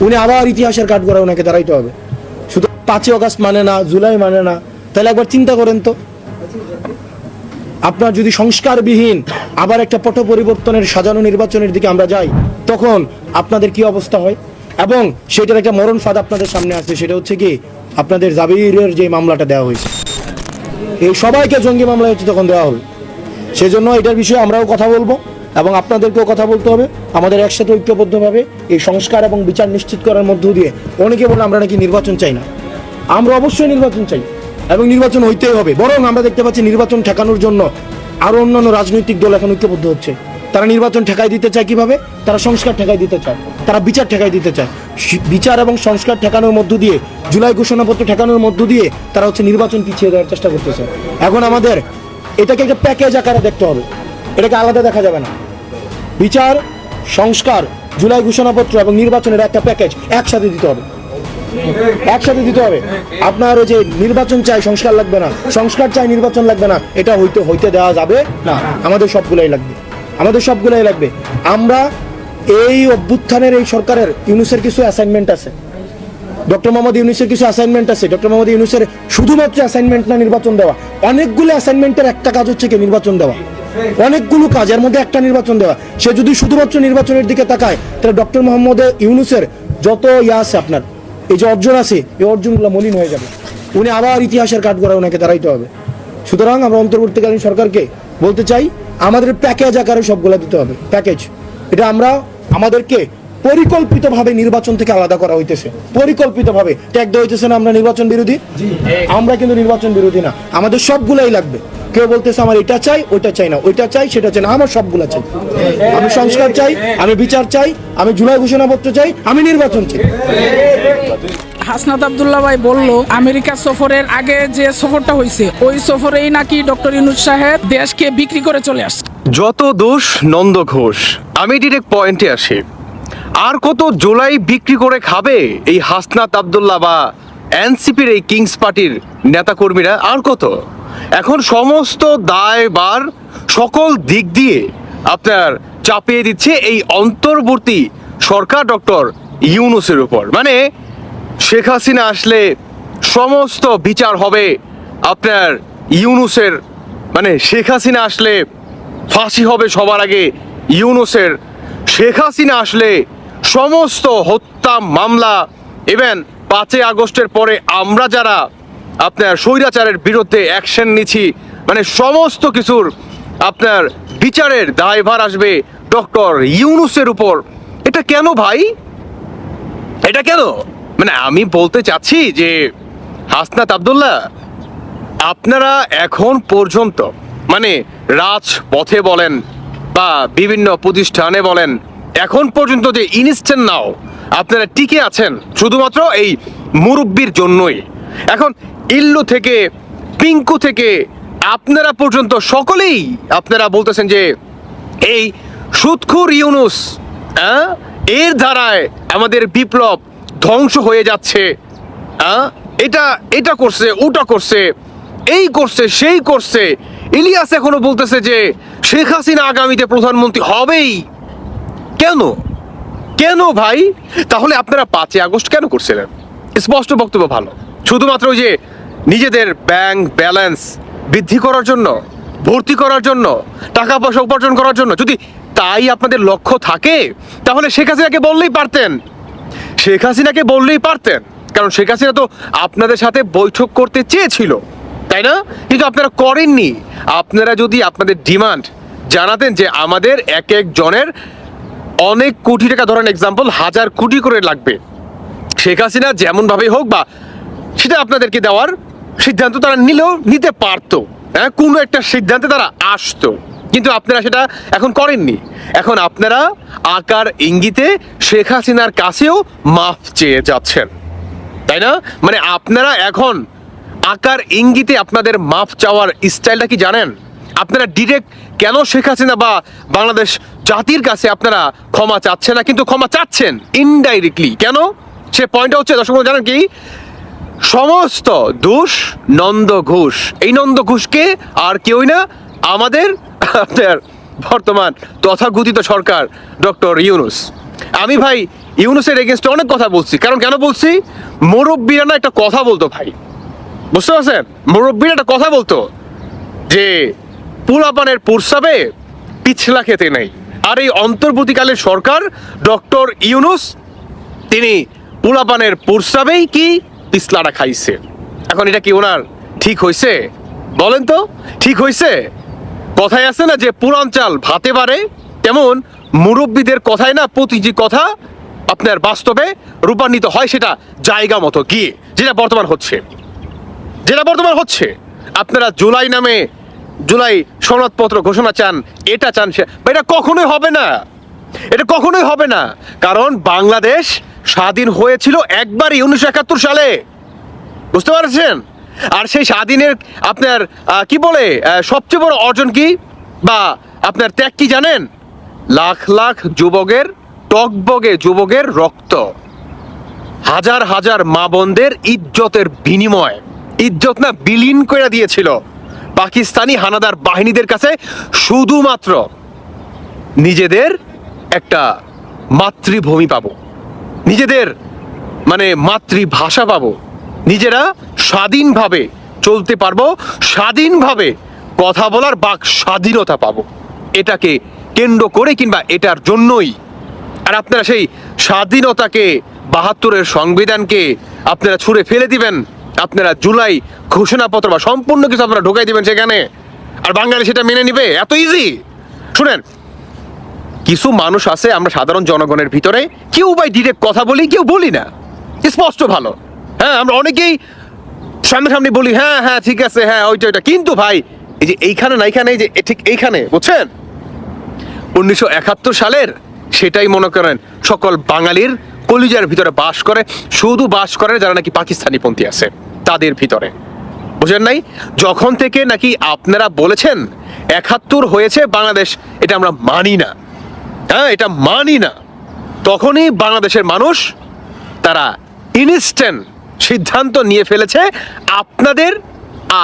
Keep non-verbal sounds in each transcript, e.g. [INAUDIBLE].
উনি আবার ইতিহাসের কাঠ করে ওনাকে দাঁড়াইতে হবে। শুধু পাঁচই অগাস্ট মানে না, জুলাই মানে না, তাহলে একবার চিন্তা করেন তো। আপনার যদি সংস্কারবিহীন আবার একটা পট পরিবর্তনের সাজানো নির্বাচনের দিকে আমরা যাই, তখন আপনাদের কি অবস্থা হয়? এবং সেটার একটা মরণ ফাঁদ আপনাদের সামনে আছে, সেটা হচ্ছে কি, আপনাদের জাবিরের যে মামলাটা দেওয়া হয়েছে। এই সবাইকে জঙ্গি মামলা হচ্ছে তখন দেওয়া হবে। সেজন্য এটার বিষয়ে আমরাও কথা বলব। এবং আপনাদেরকেও কথা বলতে হবে। আমাদের একসাথে ঐক্যবদ্ধভাবে এই সংস্কার এবং বিচার নিশ্চিত করার মধ্য দিয়ে অনেকে বলে আমরা নাকি নির্বাচন চাই না। আমরা অবশ্যই নির্বাচন চাই এবং নির্বাচন হইতেই হবে। বরং আমরা দেখতে পাচ্ছি নির্বাচন ঠেকানোর জন্য আরও অন্যান্য রাজনৈতিক দল এখন ঐক্যবদ্ধ হচ্ছে। তারা নির্বাচন ঠেকাই দিতে চায় কীভাবে? তারা সংস্কার ঠেকাই দিতে চায়। তারা বিচার ঠেকাই দিতে চায়। বিচার এবং সংস্কার ঠেকানোর মধ্য দিয়ে, জুলাই ঘোষণাপত্র ঠেকানোর মধ্য দিয়ে তারা হচ্ছে নির্বাচন পিছিয়ে দেওয়ার চেষ্টা করতেছে। এখন আমাদের এটাকে একটা প্যাকেজ আকারে দেখতে হবে। এটাকে আলাদা দেখা যাবে না। বিচার, সংস্কার, জুলাই ঘোষণাপত্র এবং নির্বাচনের একটা প্যাকেজ একসাথে দিতে হবে। একসাথে দিতে হবে। আপনার ওই যে নির্বাচন চাই, সংস্কার লাগবে না। সংস্কার চাই, নির্বাচন লাগবে না। এটা হইতে হইতে দেওয়া যাবে না। আমাদের সবগুলাই লাগবে। আমাদের সবগুলাই লাগবে। আমরা এই অভ্যুত্থানের এই সরকারের ইউনুসের কিছু অ্যাসাইনমেন্ট আছে। ডক্টর মোহাম্মদ ইউনুসের কিছু অ্যাসাইনমেন্ট আছে। ডক্টর মোহাম্মদ ইউনুসের শুধুমাত্র অ্যাসাইনমেন্ট না নির্বাচন দেওয়া। অনেকগুলো অ্যাসাইনমেন্টের একটা কাজ হচ্ছে কি নির্বাচন দেওয়া। অনেকগুলো কাজ, এর মধ্যে একটা নির্বাচন দেওয়া। সে যদি শুধুমাত্র নির্বাচনের দিকে তাকায়, তাহলে ডক্টর মোহাম্মদ ইউনুসের যত ইয়া আছে আপনার, এই যে অর্জন আছে, এই অর্জনগুলো মলিন হয়ে যাবে। উনি আবার ইতিহাসের কাঠ গড়া ওনাকে দাঁড়াইতে হবে। সুতরাং আমরা অন্তর্বর্তীকালীন সরকারকে বলতে চাই, আমাদের প্যাকেজ আকারে সবগুলো দিতে হবে। প্যাকেজ। এটা আমরা, আমাদেরকে পরিকল্পিতভাবে নির্বাচন থেকে আলাদা করা হইতেছে। পরিকল্পিতভাবে। ট্যাগ দেওয়া হইতেছে না আমরা নির্বাচন বিরোধী? আমরা কিন্তু নির্বাচন বিরোধী না। আমাদের সবগুলাই লাগবে। কেউ বলতেছে আমার এটা চাই ওইটা চাই না ওইটা চাই সেটা চাই না। আমার সবগুলা চাই। আমি সংস্কার চাই আমি বিচার চাই আমি জুলাই ঘোষণাপত্র চাই আমি নির্বাচন চাই। হাসনাত আবদুল্লাহ ভাই বলল আমেরিকা সফরের আগে যে সফরটা হয়েছে ওই সফরেই নাকি ডক্টর ইনুজ সাহেব দেশকে বিক্রি করে চলে আসছে। যত দোষ নন্দ ঘোষ আমি ডিরেক্ট পয়েন্টে আসি। আর কত জুলাই বিক্রি করে খাবে? এই হাসনাত আবদুল্লাহ বা এনসিপির এই কিংস পার্টির নেতাকর্মীরা আর কত? এখন সমস্ত দায়বার সকল দিক দিয়ে আপনার চাপিয়ে দিচ্ছে এই অন্তর্বর্তী সরকার ডক্টর ইউনুসের উপর। মানে শেখ হাসিনা আসলে সমস্ত বিচার হবে আপনার ইউনুসের মানে শেখ হাসিনা আসলে ফাঁসি হবে সবার আগে ইউনুসের। শেখ হাসিনা আসলে সমস্ত হত্যা মামলা ইভেন পাঁচই আগস্টের পরে আমরা যারা আপনার স্বৈরাচারের বিরুদ্ধে অ্যাকশন নিচ্ছি মানে সমস্ত কিছুর আপনার বিচারের দায়ভার আসবে ডক্টর ইউনুসের উপর। এটা কেন ভাই? এটা কেন? মানে আমি বলতে চাচ্ছি যে হাসনাত আবদুল্লাহ আপনারা এখন পর্যন্ত মানে রাজপথে বলেন বা বিভিন্ন প্রতিষ্ঠানে বলেন এখন পর্যন্ত যে ইনস্ট্যান্ট নাও, আপনারা টিকে আছেন শুধুমাত্র এই মুরব্বির জন্যই। এখন ইল্লু থেকে, পিঙ্কু থেকে আপনারা পর্যন্ত সকলেই আপনারা বলতেছেন যে, এই সুৎখুর ইউনুস এর দ্বারায় আমাদের বিপ্লব ধ্বংস হয়ে যাচ্ছে। এটা এটা করছে, ওটা করছে, এই করছে, সেই করছে। ইলিয়াস এখনও বলতেছে যে, শেখ হাসিনা আগামীতে প্রধানমন্ত্রী হবেই। কেন? কেন ভাই? তাহলে আপনারা পাঁচই আগস্ট কেন করছিলেন? স্পষ্ট বক্তব্য ভালো। শুধুমাত্র ওই যে নিজেদের ব্যাংক ব্যালেন্স বৃদ্ধি করার জন্য, ভর্তি করার জন্য, টাকা পয়সা উপার্জন করার জন্য, যদি তাই আপনাদের লক্ষ্য থাকে, তাহলে শেখ হাসিনাকে বললেই পারতেন। শেখ হাসিনাকে বললেই পারতেন। কারণ শেখ হাসিনা তো আপনাদের সাথে বৈঠক করতে চেয়েছিল, তাই না? কিন্তু আপনারা করেননি। আপনারা যদি আপনাদের ডিমান্ড জানাতেন যে আমাদের এক এক জনের অনেক কোটি টাকা, ধরেন এক্সাম্পল হাজার কোটি করে লাগবে। শেখ হাসিনা যেমনভাবে হোক বা সেটা আপনাদেরকে দেওয়ার সিদ্ধান্ত তারা নিলেও নিতে পারতো। হ্যাঁ কোনো একটা সিদ্ধান্তে তারা আসতো। কিন্তু আপনারা সেটা এখন করেননি। এখন আপনারা আকার ইঙ্গিতে শেখ হাসিনার কাছেও মাফ চেয়ে যাচ্ছেন। তাই না? মানে আপনারা এখন আকার ইঙ্গিতে আপনাদের মাফ চাওয়ার স্টাইলটা কি জানেন? আপনারা ডিরেক্ট কেন শেখ হাসিনা বা বাংলাদেশ জাতির কাছে আপনারা ক্ষমা চাচ্ছেন না, কিন্তু ক্ষমা চাচ্ছেন ইনডাইরেক্টলি কেন? সে পয়েন্টটা হচ্ছে, দর্শক জানেন কি? সমস্ত দোষ নন্দ ঘোষ। এই নন্দ ঘোষকে আর কেউই না, আমাদের [LAUGHS] বর্তমান তথাকথিত সরকার ডক্টর ইউনুস। আমি ভাই, ইউনুসের এগেনস্টে অনেক কথা বলছি। কারণ কেন বলছি? মুরব্বীরা না একটা কথা বলতো ভাই। বুঝতে পারছেন? মুরব্বীরা একটা কথা বলতো যে পুলাপানের পুরসাবে পিছলা খেতে নেই। আর এই অন্তর্বর্তীকালের সরকার ডক্টর ইউনুস, তিনি পুলাপানের পুরসাবেই কি পিছলাটা খাইছে। এখন এটা কি ওনার ঠিক হয়েছে বলেন তো, ঠিক হয়েছে কথায় আছে না যে পুরান চাল ভাতে পারে তেমন মুরব্বীদের কথায় না প্রতিটি কথা আপনার বাস্তবে রূপান্বিত হয় সেটা জায়গা মতো গিয়ে, যেটা বর্তমান হচ্ছে। যেটা বর্তমান হচ্ছে। আপনারা জুলাই নামে জুলাই সনদপত্র ঘোষণা চান, এটা চান সে। এটা কখনোই হবে না। এটা কখনোই হবে না। কারণ বাংলাদেশ স্বাধীন হয়েছিল একবারই উনিশশো একাত্তর সালে। বুঝতে পারছেন? আর সেই স্বাধীনের আপনার কি বলে সবচেয়ে বড় অর্জন কি? বা আপনার ত্যাগ কি জানেন? লাখ লাখ যুবকের, টকবগে যুবকের রক্ত। হাজার হাজার মা বোনদের ইজ্জতের বিনিময়। ইজ্জত না বিলীন করে দিয়েছিল। পাকিস্তানি হানাদার বাহিনীদের কাছে শুধুমাত্র নিজেদের একটা মাতৃভূমি পাব। নিজেদের মানে মাতৃভাষা পাব। নিজেরা স্বাধীনভাবে চলতে পারব, স্বাধীনভাবে কথা বলার বাক স্বাধীনতা পাব। এটাকে কেন্দ্র করে কিংবা এটার জন্যই। আর আপনারা সেই স্বাধীনতাকে, বাহাত্তরের সংবিধানকে আপনারা ছুঁড়ে ফেলে দিবেন। আপনারা জুলাই ঘোষণাপত্র বা সম্পূর্ণ কিছু আপনারা ঢোকাই দিবেন সেখানে। আর বাঙালি সেটা মেনে নিবে? এত ইজি শুনেন, কিছু মানুষ আছে, আমরা সাধারণ জনগণের ভিতরে, কেউ বাই ডিরেক্ট কথা বলি, কেউ বলি না। স্পষ্ট ভালো। হ্যাঁ আমরা অনেকেই সামনাসামনি বলি হ্যাঁ হ্যাঁ ঠিক আছে হ্যাঁ ওইটা ওইটা। কিন্তু ভাই, এই যে এইখানে না এইখানে, এই যে ঠিক এইখানে, বুঝছেন? উনিশশো একাত্তর সালের, সেটাই মনে করেন, সকল বাঙালির কলিজার ভিতরে বাস করে, শুধু বাস করে যারা নাকি পাকিস্তানি পন্থী আছে, তাদের ভিতরে। বুঝেন নাই? যখন থেকে নাকি আপনারা বলেছেন, একাত্তর হয়েছে বাংলাদেশ, এটা আমরা মানি না। হ্যাঁ এটা মানি না। তখনই বাংলাদেশের মানুষ তারা ইনস্ট্যান্ট সিদ্ধান্ত নিয়ে ফেলেছে, আপনাদের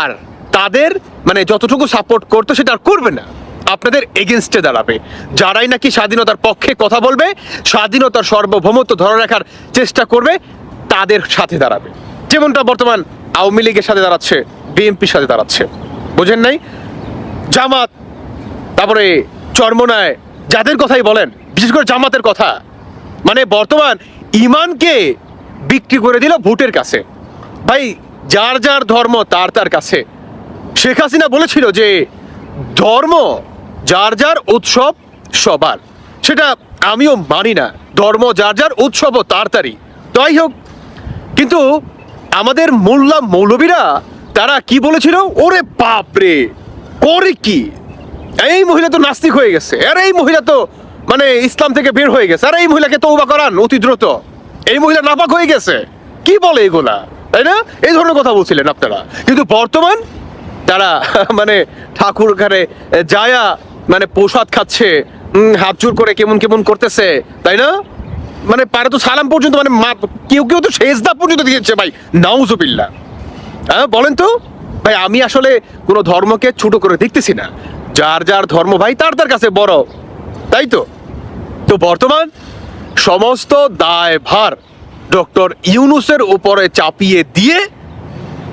আর তাদের মানে যতটুকু সাপোর্ট করতো সেটা আর করবে না। আপনাদের এগেনস্টে দাঁড়াবে। যারাই নাকি স্বাধীনতার পক্ষে কথা বলবে, স্বাধীনতার সার্বভৌমত্ব ধরে রাখার চেষ্টা করবে, তাদের সাথে দাঁড়াবে। যেমনটা বর্তমান আওয়ামী লীগের সাথে দাঁড়াচ্ছে, বিএনপির সাথে দাঁড়াচ্ছে। বোঝেন নাই? জামাত, তারপরে চর্মনায়, যাদের কথাই বলেন, বিশেষ করে জামাতের কথা। মানে বর্তমান ইমানকে বিক্রি করে দিল ভোটের কাছে। ভাই, যার যার ধর্ম, তার তার কাছে। শেখ হাসিনা বলেছিল যে, ধর্ম যার যার উৎসব সবার। সেটা আমিও মানি না। ধর্ম যার যার উৎসবও তাড়াতাড়ি। তাই হোক, কিন্তু আমাদের মোল্লা মৌলবীরা, তারা কি বলেছিল? ওরে বাপ রে, করে কি? এই মহিলা তো নাস্তিক হয়ে গেছে। আর এই মহিলা তো মানে ইসলাম থেকে বের হয়ে গেছে। আর এই মহিলাকে তৌবা করান অতি দ্রুত। এই মহিলা নাপাক হয়ে গেছে। কি বলে এগুলা? তাই না? এই ধরনের কথা বলছিলেন আপনারা। কিন্তু বর্তমান তারা [LAUGHS] মানে ঠাকুর ঘরে যায়া মানে প্রসাদ খাচ্ছে হাত জোর করে কেমন কেমন করতেছে, তাই না? মানে পারে তো সালাম পর্যন্ত মানে কেউ কেউ তো শেষদা পর্যন্ত দিয়েছে ভাই নাউজুবিল্লা হ্যাঁ বলেন তো। ভাই, আমি আসলে কোনো ধর্মকে ছোট করে দেখতেছি না। যার যার ধর্ম ভাই, তার তার কাছে বড়, তাই তো? তো বর্তমান সমস্ত দায়ভার ডক্টর ইউনুসের উপরে চাপিয়ে দিয়ে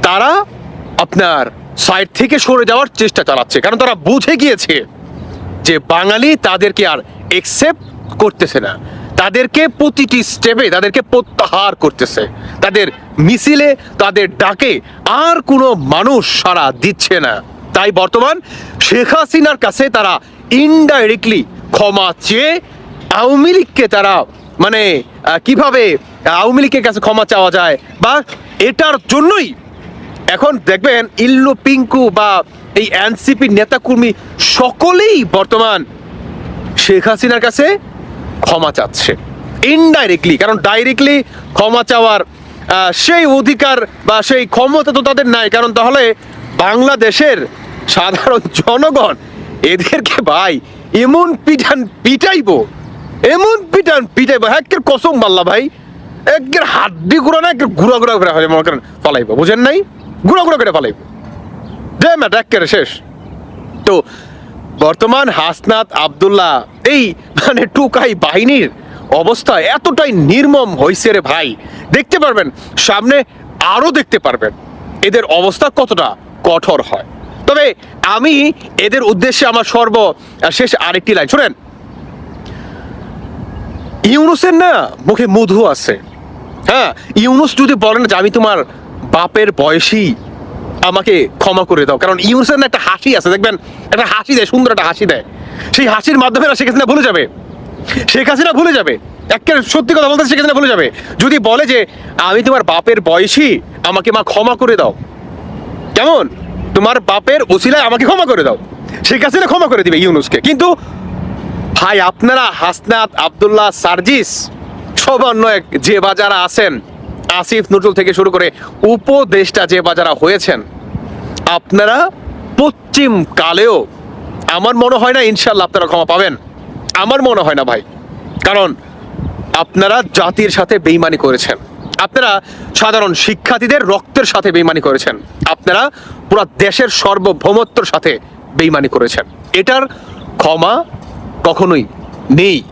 তারা আপনার সাইড থেকে সরে যাওয়ার চেষ্টা চালাচ্ছে। কারণ তারা বুঝে গিয়েছে যে বাঙালি তাদেরকে আর একসেপ্ট করতেছে না। তাদেরকে প্রতিটি স্টেপে তাদেরকে প্রত্যাহার করতেছে। তাদের মিছিলে, তাদের ডাকে আর কোনো মানুষ সাড়া দিচ্ছে না। তাই বর্তমান শেখ হাসিনার কাছে তারা ইনডাইরেক্টলি ক্ষমা চেয়ে আওয়ামী লীগকে তারা মানে কীভাবে আওয়ামী লীগের কাছে ক্ষমা চাওয়া যায় বা এটার জন্যই এখন দেখবেন ইল্লু পিঙ্কু বা এই এনসিপি নেতাকর্মী সকলেই বর্তমান শেখ হাসিনার কাছে ক্ষমা চাচ্ছে। ইনডাইরেক্টলি কারণ ডাইরেক্টলি ক্ষমা চাওয়ার সেই অধিকার বা সেই ক্ষমতা তো তাদের নাই। কারণ তাহলে বাংলাদেশের সাধারণ জনগণ এদেরকে ভাই এমন পিঠান পিটাইবো, এমন পিটান পিটাইবো একের কসম মাল্লা ভাই একের হাড্ডি গুঁড়ো না একের গুঁড়া গুঁড়া করে মনে করেন, ফালাইবো, বুঝেন নাই? গুঁড়া গুঁড়া করে ফালাইবো। দে ম্যাট একের শেষ। তো বর্তমান হাসনাত আবদুল্লাহ, এই মানে টুকাই বাহিনীর অবস্থা এতটাই নির্মম হয়েছে রে ভাই। দেখতে পারবেন, সামনে আরও দেখতে পারবেন, এদের অবস্থা কতটা কঠোর হয়। তবে আমি এদের উদ্দেশ্যে আমার সর্ব শেষ আরেকটি লাইন। শোনেন, ইউনুসের না মুখে মধু আছে। হ্যাঁ ইউনুস যদি বলেন যে আমি তোমার বাপের বয়সী আমাকে ক্ষমা করে দাও। কারণ ইউনুসের না একটা হাসি আছে, দেখবেন, একটা হাসি দেয়, সুন্দর একটা হাসি দেয়। সেই হাসির মাধ্যমে শেখ হাসিনা ভুলে যাবে। শেখ হাসিনা ভুলে যাবে। একের সত্যি কথা বলতে শেখ হাসিনা ভুলে যাবে। যদি বলে যে, আমি তোমার বাপের বয়সী, আমাকে মা ক্ষমা করে দাও। কেমন? তোমার বাপের ওসিলায় আমাকে ক্ষমা করে দাও। শেখ হাসিনা ক্ষমা করে দিবে ইউনুসকে। কিন্তু ভাই, আপনারা হাসনাত আব্দুল্লাহ সার্জিস সমন্বয়ক যে বাজারা আছেন আসিফ নজরুল থেকে শুরু করে উপদেষ্টা যে বাজারা হয়েছেন, আপনারা পশ্চিম কালেও আমার মনে হয় না ইনশাল্লাহ আপনারা ক্ষমা পাবেন। আমার মনে হয় না ভাই। কারণ আপনারা জাতির সাথে বেইমানি করেছেন। আপনারা সাধারণ শিক্ষার্থীদের রক্তের সাথে বেইমানি করেছেন। আপনারা পুরো দেশের সার্বভৌমত্বর সাথে বেইমানি করেছেন। এটার ক্ষমা কখনোই নেই।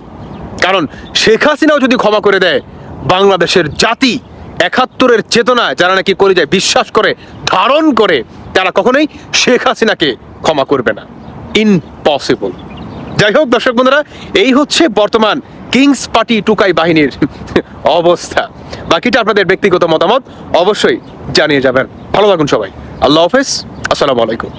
কারণ শেখ হাসিনাও যদি ক্ষমা করে দেয়, বাংলাদেশের জাতি একাত্তরের চেতনায় যারা নাকি করে যায় বিশ্বাস করে, ধারণ করে, তারা কখনোই শেখ হাসিনাকে ক্ষমা করবে না। ইনপসিবল যাই হোক, দর্শক বন্ধুরা, এই হচ্ছে বর্তমান কিংস পার্টি টুকাই বাহিনীর [LAUGHS] অবস্থা। বাকিটা আপনাদের ব্যক্তিগত মতামত অবশ্যই জানিয়ে যাবেন। ভালো থাকুন সবাই। আল্লাহ হাফেজ। আসসালামু আলাইকুম।